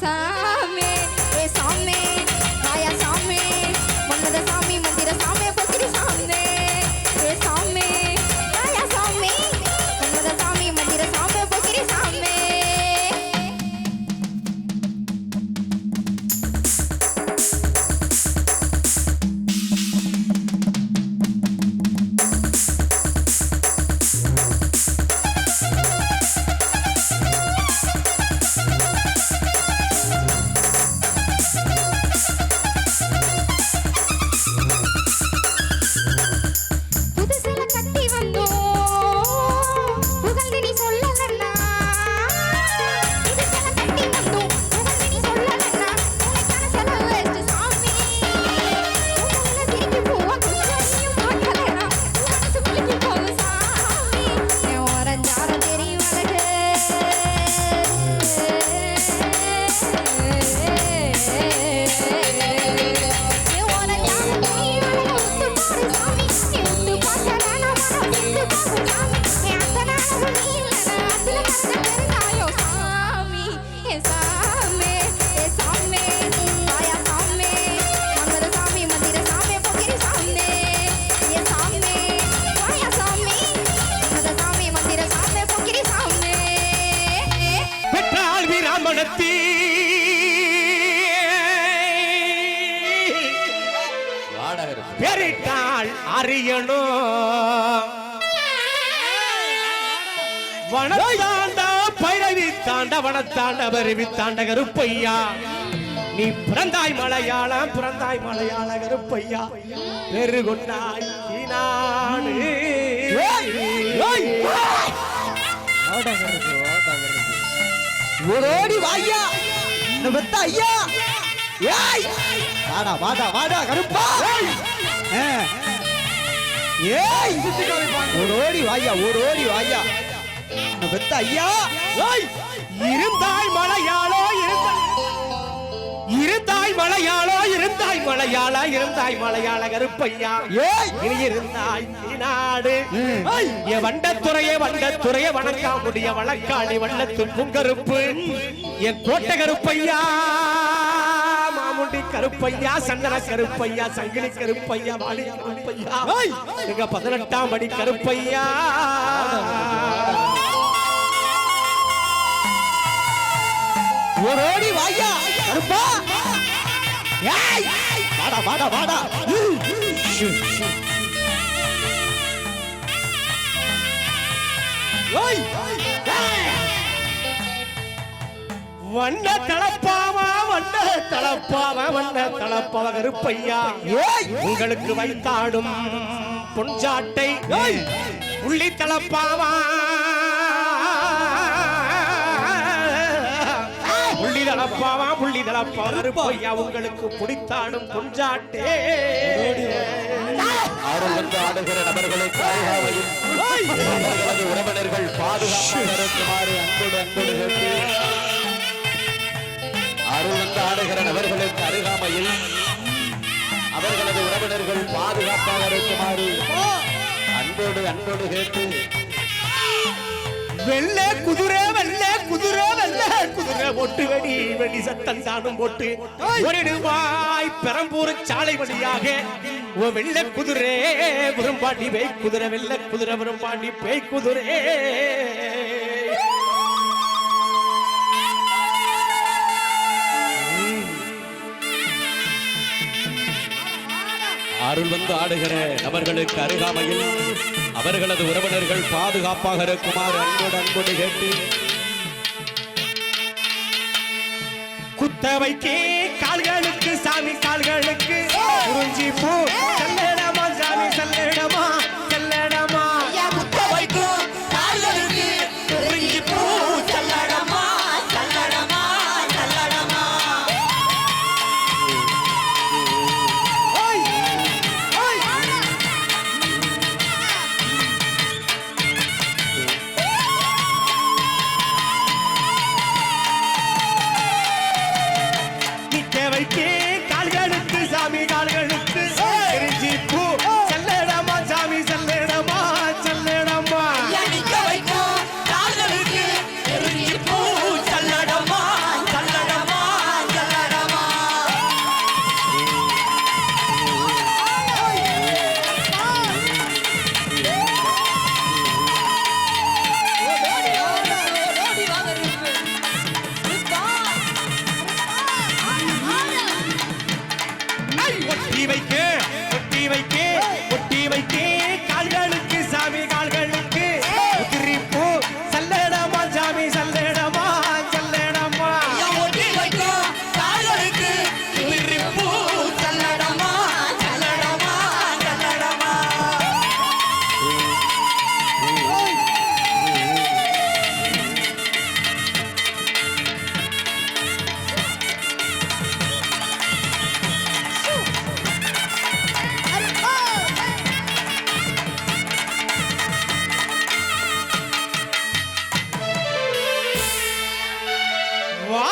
சாமே சாமே அறியணும். வனத்தாண்ட பைரவி தாண்ட வனத்தாண்ட பருவி தாண்ட கருப்பையா. நீ பிறந்தாய் மலையாளம் பிறந்தாய் மலையாள கருப்பையா. பெரு கொண்டாய் ஈனாடு. ஓடோடி வாய்யா பெத்த ஐயா. ஏய். வாடா வாடா வாடா கருப்பா. ஏய் ஓடோடி வாய்யா ஓடோடி வாய்யா இந்த பெத்த ஐயா ஓய்! இருந்தாய் மலையாளோ இருந்தாய் இருந்தாய் மலையாளோ இருந்தாய் மலையாள இருந்தாய் மலையாள கருப்பையா ஏய் இனி இருந்தாய் நாடு. என் வண்டத்துறையே வண்டத்துறையே வணங்கா முடிய வழக்காளி வண்ணத்தின் புங்கருப்பு என் கோட்டை கருப்பையா மாமுண்டி கருப்பையா சந்தன கருப்பையா சங்கிலி கருப்பையா வாடி கருப்பையா. எங்க பதினெட்டாம் படி கருப்பையா. ஓடோடி வாய்யா கருப்பா! ஏய்! வாடா வாடா வாடா! ஓய்! வண்ண தளப்பாவா வண்ண தளப்பாவா வண்ண தளப்பாவ கருப்பையா. உங்களுக்கு வைத்தாடும் பொன்சாட்டை உள்ளி தளப்பாவா. உள்ளி தளப்பாவா உள்ளி தளப்பா கருப்பையா உங்களுக்கு பிடித்தாடும் பொன்சாட்டே. வந்து ஆடுகிற நபர்களுக்கு உறவினர்கள் பாதுகாப்பாக இருக்குமாறு அன்போடு அருள் வந்து ஆடுகிற நபர்களுக்கு அருகாமையில் அவர்களது உறவினர்கள் பாதுகாப்பாக இருக்குமாறு அன்போடு அன்போடு கேட்டு. வெள்ளை குதிரை வெள்ளை குதிரை வெள்ளை குதிரை போட்டு வெடி வெடி சத்தம் தானும் போட்டு ஓடிடுவாய் பெரம்பூர் சாலை வழியாக ஓ வெள்ளை குதிரை விரும்பாண்டி பேய் குதிரை வெள்ளை குதிரை விரும்பாண்டி பேய் குதிரை. அருள் வந்து ஆடுகிற நபர்களுக்கு அருகாமையில் அவர்களது உறவினர்கள் பாதுகாப்பாக இருக்குமாறு அன்போடு அன்போடு கேட்டு குத்தவைக்கு கால்களுக்கு சாமி கால்களுக்கு குறிஞ்சி பூ.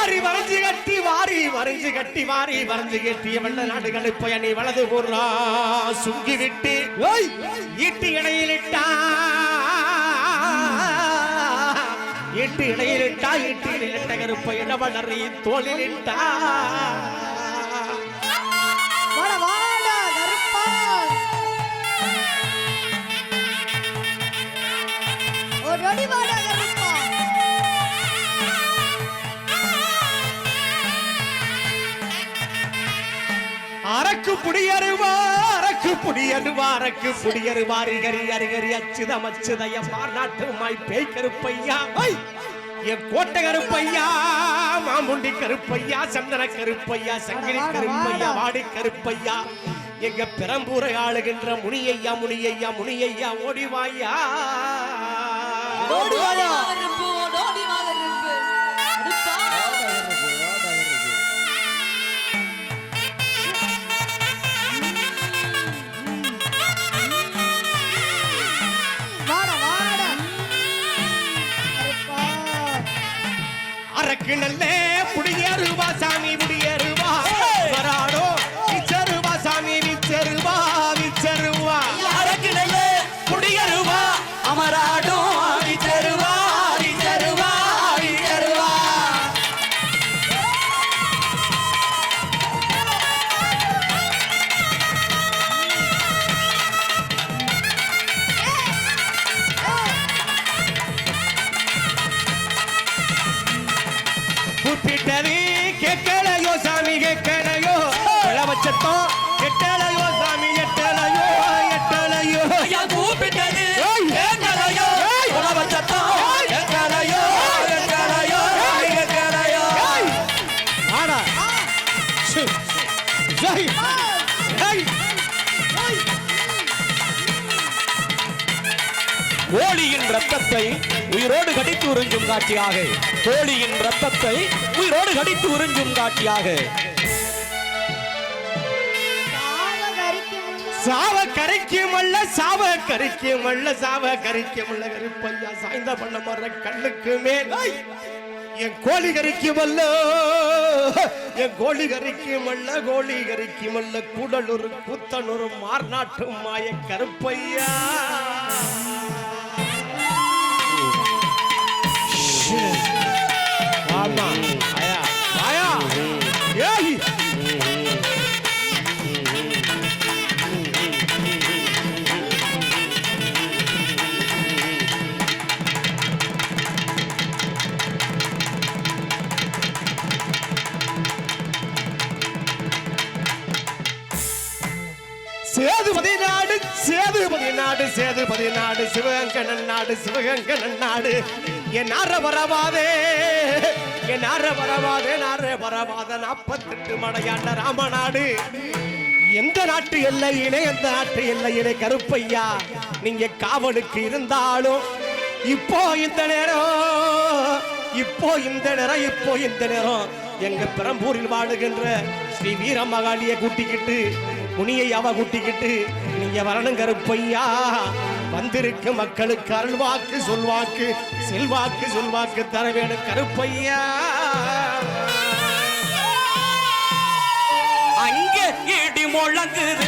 வாரி வரைஞ்சு கட்டி வாரி வரைஞ்சு கட்டி வாரி வரைஞ்சு கட்டிய வெள்ள நாடுகளை போய் நீ வலது போடுறா. சுங்கி விட்டு ஓய், ஈட்டு இடையிலிட்டா ஈட்டு இடையிலிட்டா ஈட்டு இடையிலிட்ட கருப்பை இடவளறி தோளிலிட்டா ஓடோடி வாடா. அரக்கு புடியருவா அரக்கு அரக்கு புடியருவாரக்கு புடியருவாரி கரி அரிகரி அச்சுதம் அச்சுதய மாநாட்டுமாய் பேய் கருப்பையா! என் கோட்டை கருப்பையா மாமுண்டி கருப்பையா சந்தன கருப்பையா சங்கிலி கருப்பையா வாடா. கருப்பையா. எங்க பெரம்பூரை ஆளுகின்ற முனியையா முனியையா முனியையா ஓடிவாயா ஓடி அரக்கு நல்லே இளவச்சத்தம் எட்டலையோ சாமி எட்டலையோ எட்டலையோ. ஐயா கூப்பிட்டது. உணவு சத்தம். ஆடா. ஜெய். ஜெய். கோழியின் ரத்தத்தை உயிரோடு கடித்து உறிஞ்சும் காட்சியாக. கோழியின் ரத்தத்தை உயிரோடு கடித்து உறிஞ்சும் காட்சியாக. சாவ கரைக்குமல்ல சாவ கரைக்குமல்ல சாவ கரைக்குமல்ல கருப்பையா சாய்ந்த பண்ண மர கண்ணுக்கு மேல்! என் கோழி கறிக்குமல்ல என் கோழி கறிக்குமல்ல கோழி கறிக்குமல்ல கூடலூர் கூத்தனூர் மார்நாட்டு மாய கருப்பையா. ஆமா. சேதுபதி நாடு நாடு சிவகங்கணன் நாடு சிவகங்கணன் நாடு. என் அற வரவாதே என் அற வரவாதே நார வரவாத நாற்பத்தெட்டு மடையாண்ட ராமநாடு எந்த நாட்டு எல்லையிலே எந்த நாட்டு எல்லையிலே கருப்பையா? நீங்க காவலுக்கு இருந்தாலும் இப்போ இந்த நேரம் இப்போ இந்த நேரம் இப்போ இந்த நேரம். எங்க பெரம்பூரில் வாழுகின்ற ஸ்ரீ வீரமகாளியை கூட்டிக்கிட்டு முனியை அவ கூட்டிக்கிட்டு நீங்க வரணும் கருப்பையா வந்திருக்கு மக்களுக்கு அருள்வாக்கு சொல்வாக்கு செல்வாக்கு சொல்வாக்கு தர வேணும் கருப்பையா. அங்கே இடி முழங்குது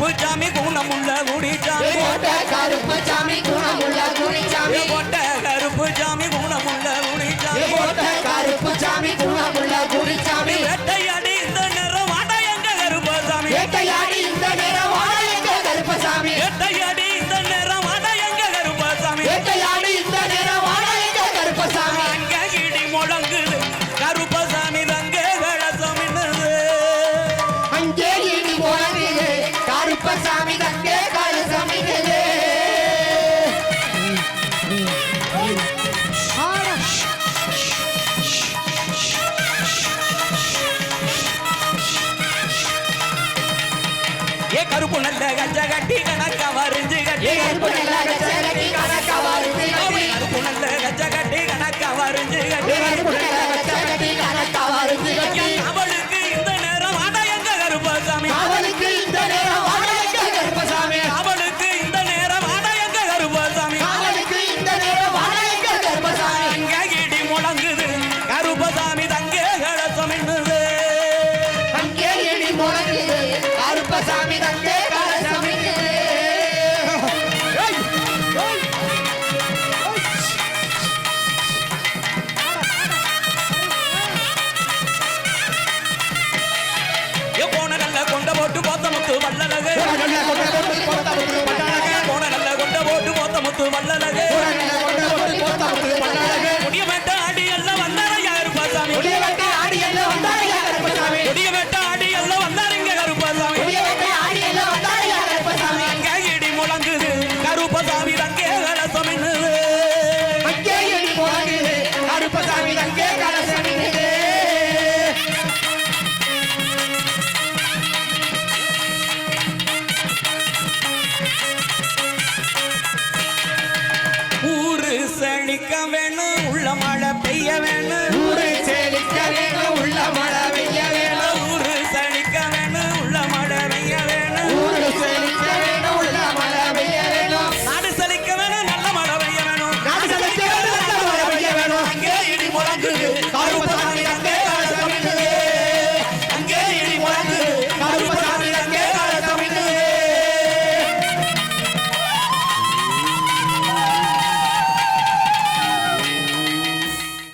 கருப்பு சாமி குணமுள்ள குடி சாமி போட்ட வரிஞ்சு வல்லழகு